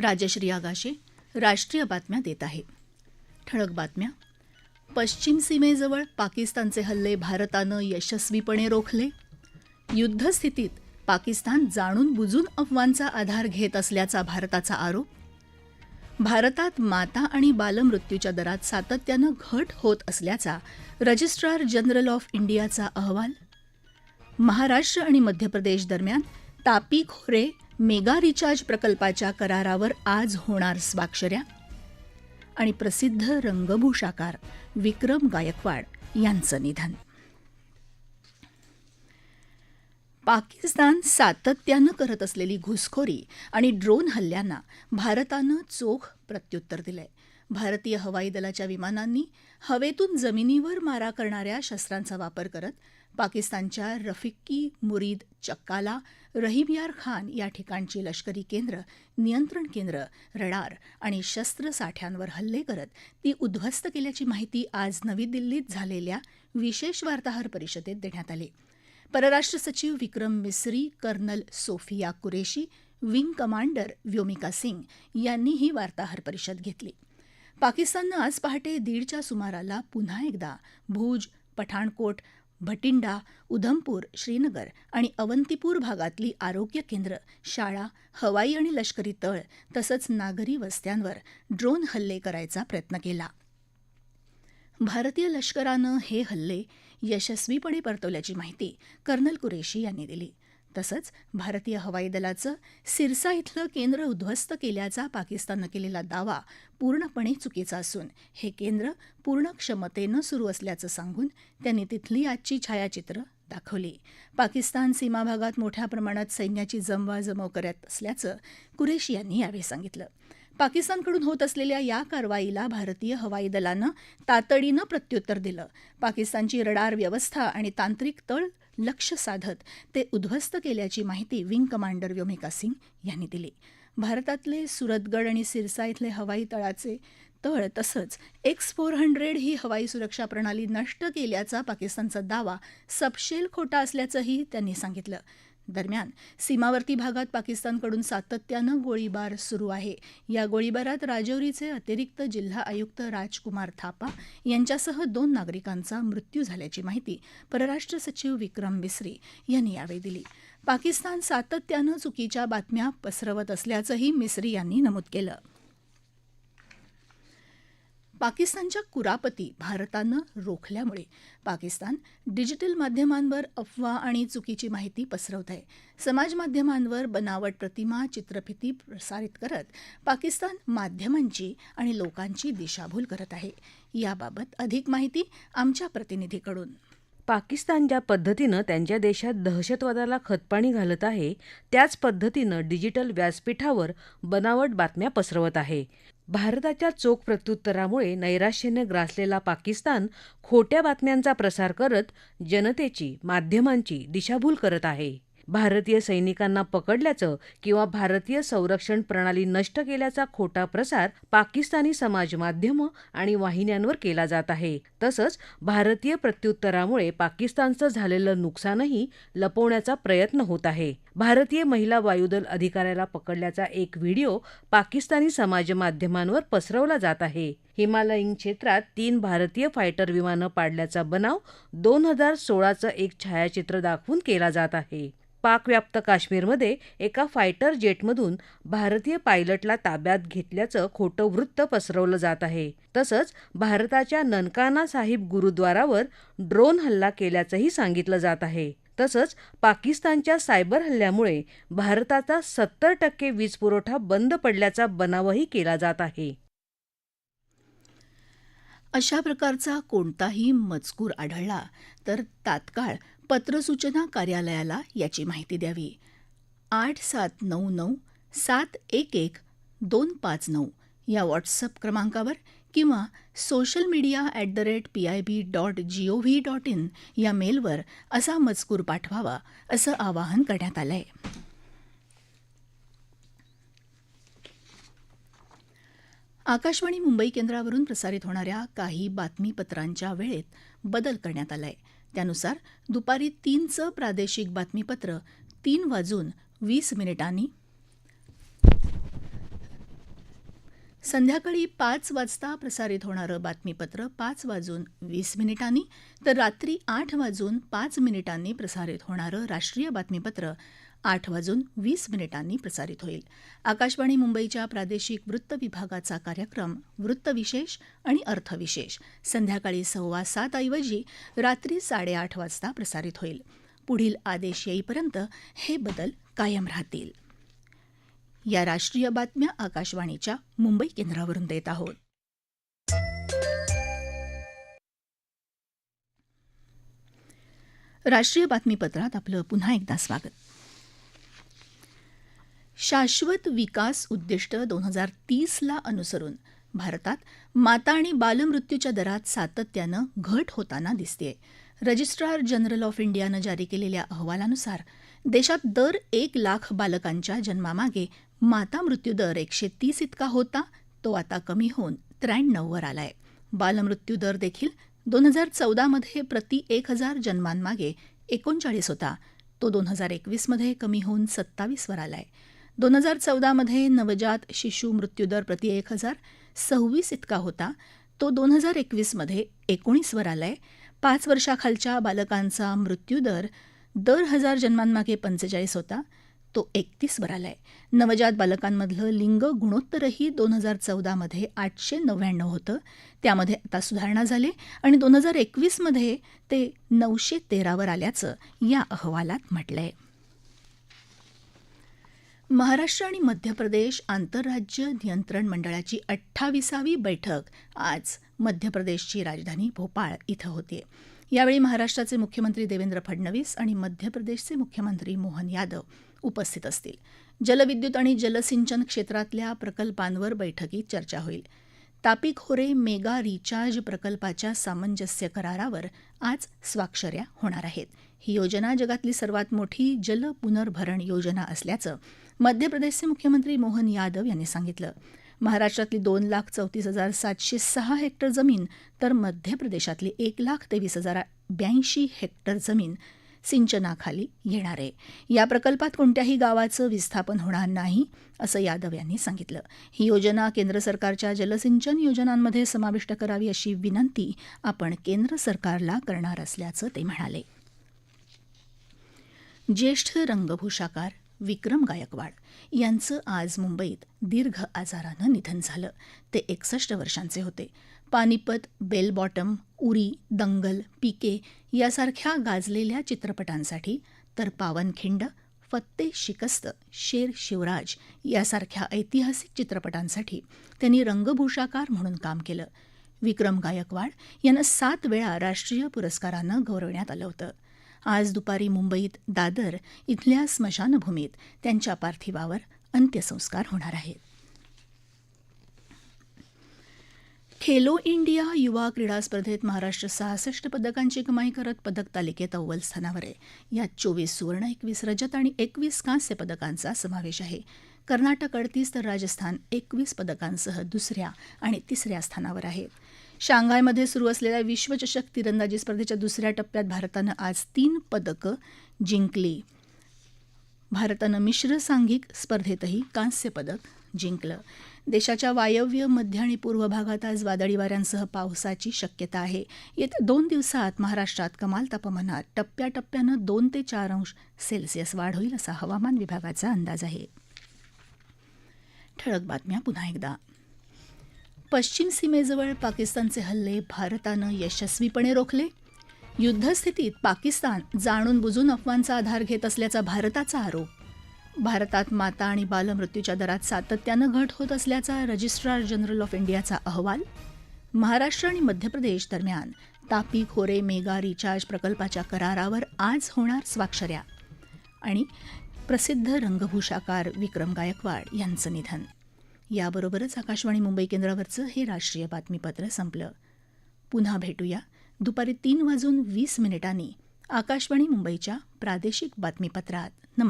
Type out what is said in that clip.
राजश्री आगाशे राष्ट्रीय बातम्या देत आहे. ठळक बातम्या. पश्चिम सीमेजवळ पाकिस्तानचे हल्ले भारतानं यशस्वीपणे रोखले. युद्धस्थितीत पाकिस्तान जाणून बुजून अफवांचा आधार घेत असल्याचा भारताचा आरोप. भारतात माता आणि बालमृत्यूच्या दरात सातत्यानं घट होत असल्याचा रजिस्ट्रार जनरल ऑफ इंडियाचा अहवाल. महाराष्ट्र आणि मध्य प्रदेश दरम्यान तापी खोरे मेगा रिचार्ज प्रकल्पाच्या करारावर आज होणार स्वाक्षऱ्या. आणि प्रसिद्ध रंगभूषाकार विक्रम गायकवाड यांचं निधन. पाकिस्तान सातत्यानं करत असलेली घुसखोरी आणि ड्रोन हल्ल्यांना भारतानं चोख प्रत्युत्तर दिलंय. भारतीय हवाई दलाच्या विमानांनी हवेतून जमिनीवर मारा करणाऱ्या शस्त्रांचा वापर करत पाकिस्तानच्या रफिक्की मुरीद चक्काला रहीमयार खान या ठिकाणची लष्करी केंद्र नियंत्रण केंद्र रडार आणि शस्त्रसाठ्यांवर हल्ले करत ती उद्ध्वस्त केल्याची माहिती आज नवी दिल्लीत झालेल्या विशेष वार्ताहर परिषदेत देण्यात आली. परराष्ट्र सचिव Vikram Misri colonel Sofiya Qureshi wing commander Vyomika Singh यांनी ही वार्ताहर परिषद घेतली. पाकिस्ताननं आज पहाटे दीडच्या सुमाराला पुन्हा एकदा भूज पठाणकोट भटिंडा उधमपूर श्रीनगर आणि अवंतीपूर भागातली आरोग्य केंद्र शाळा हवाई आणि लष्करी तळ तसंच नागरी वस्त्यांवर ड्रोन हल्ले करायचा प्रयत्न केला. भारतीय लष्करानं हे हल्ले यशस्वीपणे परतवल्याची माहिती कर्नल कुरेशी यांनी दिली. तसंच भारतीय हवाई दलाचं सिरसा इथलं केंद्र उद्ध्वस्त केल्याचा पाकिस्ताननं केलेला दावा पूर्णपणे चुकीचा असून हे केंद्र पूर्ण क्षमतेनं सुरू असल्याचं सांगून त्यांनी तिथली आजची छायाचित्र दाखवली. पाकिस्तान सीमा भागात मोठ्या प्रमाणात सैन्याची जमवाजमव करत असल्याचं कुरेशी यांनी यावेळी सांगितलं. पाकिस्तानकडून होत असलेल्या या कारवाईला भारतीय हवाई दलानं तातडीनं प्रत्युत्तर दिलं. पाकिस्तानची रडार व्यवस्था आणि तांत्रिक तळ लक्ष साधत ते उद्ध्वस्त केल्याची माहिती विंग कमांडर व्योमिका सिंग यांनी दिली. भारतातले सुरतगड आणि सिरसा इथले हवाई तळाचे तळ तसंच एक्स फोर हंड्रेड ही हवाई सुरक्षा प्रणाली नष्ट केल्याचा पाकिस्तानचा दावा सपशेल खोटा असल्याचंही त्यांनी सांगितलं. दरम्यान सीमावर्ती भागात पाकिस्तानकडून सातत्यानं गोळीबार सुरू आहे. या गोळीबारात राजौरीचे अतिरिक्त जिल्हा आयुक्त राजकुमार थापा यांच्यासह दोन नागरिकांचा मृत्यू झाल्याची माहिती परराष्ट्र सचिव विक्रम मिस्री यांनी यावेळी दिली. पाकिस्तान सातत्यानं चुकीच्या बातम्या पसरवत असल्याचंही मिस्री यांनी नमूद केलं. पाकिस्तानच्या कुरापती भारतानं रोखल्यामुळे पाकिस्तान डिजिटल माध्यमांवर अफवा आणि चुकीची माहिती पसरवत आहे समाजमाध्यमांवर बनावट प्रतिमा चित्रफिती प्रसारित करत पाकिस्तान माध्यमांची आणि लोकांची दिशाभूल करत आहे. याबाबत अधिक माहिती आमच्या प्रतिनिधीकडून. पाकिस्तान ज्या पद्धतीनं त्यांच्या देशात दहशतवादाला खतपाणी घालत आहे त्याच पद्धतीनं डिजिटल व्यासपीठावर बनावट बातम्या पसरवत आहे. भारताच्या चोख प्रत्युत्तरामुळे नैराश्यानं ग्रासलेला पाकिस्तान खोट्या बातम्यांचा प्रसार करत जनतेची माध्यमांची दिशाभूल करत आहे. भारतीय सैनिकांना पकडल्याचं किंवा भारतीय संरक्षण प्रणाली नष्ट केल्याचा खोटा प्रसार पाकिस्तानी समाज माध्यमं आणि वाहिन्यांवर केला जात आहे. तसंच भारतीय प्रत्युत्तरामुळे पाकिस्तानचं झालेलं नुकसानही लपवण्याचा प्रयत्न होत आहे. भारतीय महिला वायुदल अधिकाऱ्याला पकडल्याचा एक व्हिडिओ पाकिस्तानी समाज माध्यमांवर पसरवला जात आहे. हिमालयीन क्षेत्रात तीन भारतीय फायटर विमानं पाडल्याचा बनाव दोन हजार सोळाचं एक छायाचित्र दाखवून केला जात आहे. पाकव्याप्त काश्मीरमध्ये एका फायटर जेटमधून भारतीय पायलटला ताब्यात घेतल्याचं खोटं वृत्त पसरवलं जात आहे. तसंच भारताच्या ननकाना साहिब गुरुद्वारावर ड्रोन हल्ला केल्याचंही सांगितलं जात आहे. तसंच पाकिस्तानच्या सायबर हल्ल्यामुळे भारताचा सत्तर टक्के वीज पुरवठा बंद पडल्याचा बनावही केला जात आहे. अशा प्रकारचा कोणताही मजकूर आढळला तर तात्काळ पत्रसूचना कार्यालयाला याची माहिती द्यावी. आठ सात नऊ नऊ सात एक एक दोन पाच नऊ या व्हॉट्सअप क्रमांकावर किंवा social media at the rate P I B dot G O V dot in या मेलवर असा मजकूर पाठवावा असं आवाहन करण्यात आलं आहे आकाशवाणी मुंबई केंद्रावरून प्रसारित होणाऱ्या काही बातमीपत्रांच्या वेळेत बदल करण्यात आलाय. त्यानुसार दुपारी तीनचं प्रादेशिक बातमीपत्र तीन वाजून वीस मिनिटांनी. संध्याकाळी पाच वाजता प्रसारित होणारं बातमीपत्र पाच वाजून वीस मिनिटांनी तर रात्री आठ वाजून पाच मिनिटांनी प्रसारित होणारं राष्ट्रीय बातमीपत्र आठ वाजून वीस मिनिटांनी प्रसारित होईल. आकाशवाणी मुंबईच्या प्रादेशिक वृत्त विभागाचा कार्यक्रम वृत्तविशेष आणि अर्थविशेष संध्याकाळी सव्वा सात ऐवजी रात्री साडेआठ वाजता प्रसारित होईल. पुढील आदेश येईपर्यंत हे बदल कायम राहतील. या राष्ट्रीय बातम्या आकाशवाणीच्या मुंबई केंद्रावरून देत आहोत. राष्ट्रीय बातमीपत्रात आपलं पुन्हा एकदा स्वागत. शाश्वत विकास उद्दिष्ट दोन हजार तीसला अनुसरून भारतात माता आणि बालमृत्यूच्या दरात सातत्यानं घट होताना दिसतेय. रजिस्ट्रार जनरल ऑफ इंडियानं जारी केलेल्या अहवालानुसार देशात दर एक लाख बालकांच्या जन्मामागे माता मृत्यूदर एकशे तीस इतका होता तो आता कमी होऊन त्र्याण्णववर आलाय. बालमृत्यू दर देखील दोन हजार चौदामध्ये प्रति एक हजार जन्मांमागे एकोणचाळीस होता. तो दोन हजार एकवीसमध्ये कमी होऊन सत्तावीसवर आलाय. दोन हजार चौदामध्ये नवजात शिशू मृत्यूदर प्रति एक हजार सव्वीस इतका होता. तो दोन हजार एकवीसमध्ये एकोणीसवर आलाय. पाच वर्षाखालच्या बालकांचा मृत्यूदर दर हजार जन्मांमागे पंचेचाळीस होता. तो एकतीसवर आलाय. नवजात बालकांमधलं लिंग गुणोत्तरही दोन हजार चौदामध्ये आठशे नव्याण्णव होतं. त्यामध्ये आता सुधारणा झाली आणि दोन हजार एकवीसमध्ये ते नऊशे तेरावर आल्याचं या अहवालात म्हटलंय. महाराष्ट्र आणि मध्य प्रदेश आंतरराज्य नियंत्रण मंडळाची अठ्ठावीसावी बैठक आज मध्य प्रदेशची राजधानी भोपाळ इथं होते. यावेळी महाराष्ट्राचे मुख्यमंत्री देवेंद्र फडणवीस आणि मध्य प्रदेशचे मुख्यमंत्री मोहन यादव उपस्थित असतील. जलविद्युत आणि जलसिंचन क्षेत्रातल्या प्रकल्पांवर बैठकीत चर्चा होईल. तापी खोरे मेगा रिचार्ज प्रकल्पाच्या सामंजस्य करारावर आज स्वाक्षऱ्या होणार आहेत. ही योजना जगातली सर्वात मोठी जल पुनर्भरण योजना असल्याचं मध्य प्रदेशचे मुख्यमंत्री मोहन यादव यांनी सांगितलं महाराष्ट्रातली दोन लाख चौतीस हजार सातशे सहा हेक्टर जमीन तर मध्य प्रदेशातली एक लाख तेवीस हजार ब्याऐंशी हेक्टर जमीन सिंचनाखाली येणार आहे. या प्रकल्पात कोणत्याही गावाचं विस्थापन होणार नाही असं यादव यांनी सांगितलं. ही योजना केंद्र सरकारच्या जलसिंचन योजनांमध्ये समाविष्ट करावी अशी विनंती आपण केंद्र सरकारला करणार असल्याचं ते म्हणाले. ज्येष्ठ रंगभूषाकार विक्रम गायकवाड यांचं आज मुंबईत दीर्घ आजारानं निधन झालं. ते एकसष्ट वर्षांचे होते. पानिपत बेल बॉटम उरी दंगल पीके यासारख्या गाजलेल्या चित्रपटांसाठी तर पावनखिंड फत्ते शिकस्त शेर शिवराज यासारख्या ऐतिहासिक चित्रपटांसाठी त्यांनी रंगभूषाकार म्हणून काम केलं. विक्रम गायकवाड यांना सात वेळा राष्ट्रीय पुरस्कारानं गौरवण्यात आलं होतं. आज दुपारी मुंबईत दादर इथल्या स्मशानभूमीत त्यांच्या पार्थिवावर अंत्यसंस्कार होणार आहेत. खेलो इंडिया युवा क्रीडा स्पर्धेत महाराष्ट्र सहासष्ट पदकांची कमाई करत पदक तालिकेत अव्वल स्थानावर आहे. यात चोवीस सुवर्ण एकवीस रजत आणि एकवीस कांस्य पदकांचा समावेश आहे. कर्नाटक अडतीस तर राजस्थान एकवीस पदकांसह दुसऱ्या आणि तिसऱ्या स्थानावर आहेत शांघायमध्ये सुरू असलेल्या विश्वचषक तिरंदाजी स्पर्धेच्या दुसऱ्या टप्प्यात भारतानं आज तीन पदकं जिंकली. भारतानं मिश्र सांघिक स्पर्धेतही कांस्य पदक जिंकलं. देशाच्या वायव्य मध्य आणि पूर्व भागात आज वादळी वाऱ्यांसह पावसाची शक्यता आहे. येत्या दोन दिवसात महाराष्ट्रात कमाल तापमानात टप्प्याटप्प्यानं दोन ते चार अंश सेल्सिअस वाढ होईल असा हवामान विभागाचा अंदाज आहे. ठळक बातम्या पुन्हा एकदा. पश्चिम सीमेजवळ पाकिस्तानचे हल्ले भारतानं यशस्वीपणे रोखले. युद्धस्थितीत पाकिस्तान जाणून बुजून अफवांचा आधार घेत असल्याचा भारताचा आरोप. भारतात माता आणि बालमृत्यूच्या दरात सातत्यानं घट होत असल्याचा रजिस्ट्रार जनरल ऑफ इंडियाचा अहवाल. महाराष्ट्र आणि मध्य प्रदेश दरम्यान तापी खोरे मेगा रिचार्ज प्रकल्पाच्या करारावर आज होणार स्वाक्षऱ्या. आणि प्रसिद्ध रंगभूषाकार विक्रम गायकवाड यांचं निधन. याबरोबरच आकाशवाणी मुंबई केंद्रावरचं हे राष्ट्रीय बातमीपत्र संपलं. पुन्हा भेटूया दुपारी तीन वाजून वीस मिनिटांनी आकाशवाणी मुंबईच्या प्रादेशिक बातमीपत्रात.